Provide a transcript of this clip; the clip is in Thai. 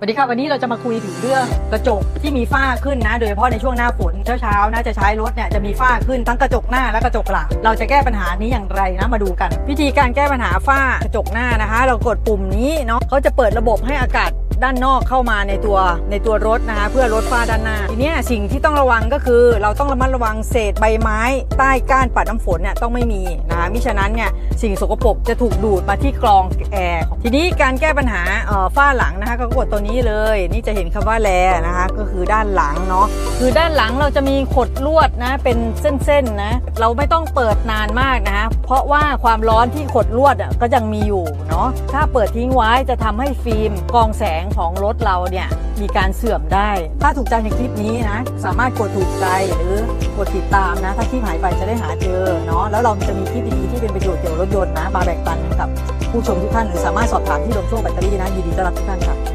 สวัสดีครับวันนี้เราจะมาคุยถึงเรื่องกระจกที่มีฝ้าขึ้นนะ โดยเฉพาะในช่วงหน้าฝนเช้าๆนะจะใช้รถเนี่ยจะมีฝ้าขึ้นทั้งกระจกหน้าและกระจกหลังเราจะแก้ปัญหานี้อย่างไรนะมาดูกัน วิธีการแก้ปัญหาฝ้ากระจกหน้านะคะ เรากดปุ่มนี้เนาะเขาจะเปิดระบบให้อากาศ ด้านนอกเข้ามาในตัวในตัวรถนะคะ เพื่อลดฝ้าด้านหน้า ทีเนี้ยสิ่งที่ต้องระวังก็คือ เราต้องระมัดระวังเศษใบไม้ใต้ก้านปัดน้ำฝนเนี่ยต้องไม่มีนะคะมิฉะนั้นเนี่ยสิ่งสกปรกจะถูกดูดมาที่กรองแอร์ทีนี้การแก้ปัญหาฝ้าหลังนะคะก็กดตัวนี้เลย นี่จะเห็นคำว่าแลนะคะก็คือด้านหลังเนาะคือด้านหลังเราจะมีขดลวดนะเป็นเส้นๆนะเราไม่ต้องเปิดนานมากนะคะเพราะว่าความร้อนที่ขดลวดอะก็ยังมีอยู่เนาะถ้าเปิดทิ้งไว้จะทำให้ฟิล์มกรองแสงของรถเราเนี่ยมีการเสื่อมได้ ถ้าถูกใจในคลิปนี้นะ สามารถกดถูกใจหรือกดติดตามนะ ถ้าคลิปหายไปจะได้หาเจอเนาะแล้วเราจะมีคลิปดีๆที่เป็นประโยชน์เกี่ยวกับรถยนต์นะมาแบ่งปันกับผู้ชมทุกท่านหรือสามารถสอบถามที่ลช่วงแบตเตอรี่นะยินดีต้อนรับทุกท่านค่ะ